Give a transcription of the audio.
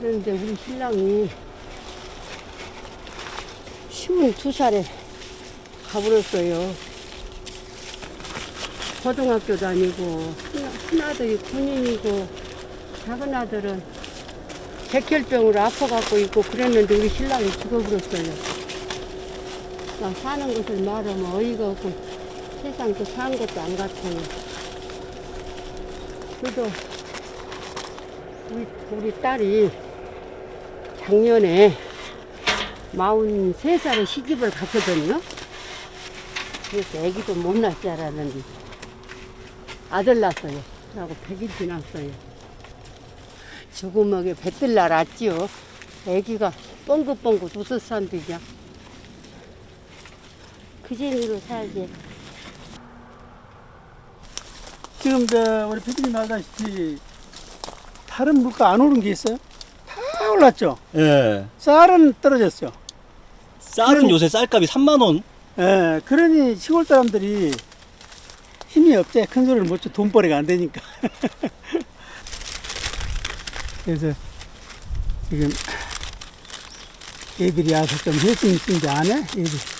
그런데 우리 신랑이 쉬운 두 살에 가버렸어요. 고등학교 다니고 큰- 큰 아들이 군인이고 작은 아들은 백혈병으로 아파갖고 있고 그랬는데 우리 신랑이 죽어버렸어요. 나 사는 것을 말하면 어이가 없고 세상 그 사는 것도 안 같아요. 그래도 우리, 우리 딸이 작년에 43살에 시집을 갔거든요. 그래서 애기도 못 낳을 줄 알았는데 아들 낳았어요. 그러고 100일 지났어요. 조그맣게 뱃들 날았지요. 애기가 뻥긋뻥긋 웃었산들이야. 그 재미로 살지. 지금 저 우리 피디님 알다시피 다른 물가 안 오른 게 있어요? 다 올랐죠. 예. 쌀은 떨어졌어요. 쌀은 요새 쌀값이 3만 원. 예, 그러니 시골 사람들이 힘이 없지. 큰 소리를 못 쳐. 돈벌이가 안 되니까. 그래서 지금 애들이 와서 좀 있는지 안 해? 애들.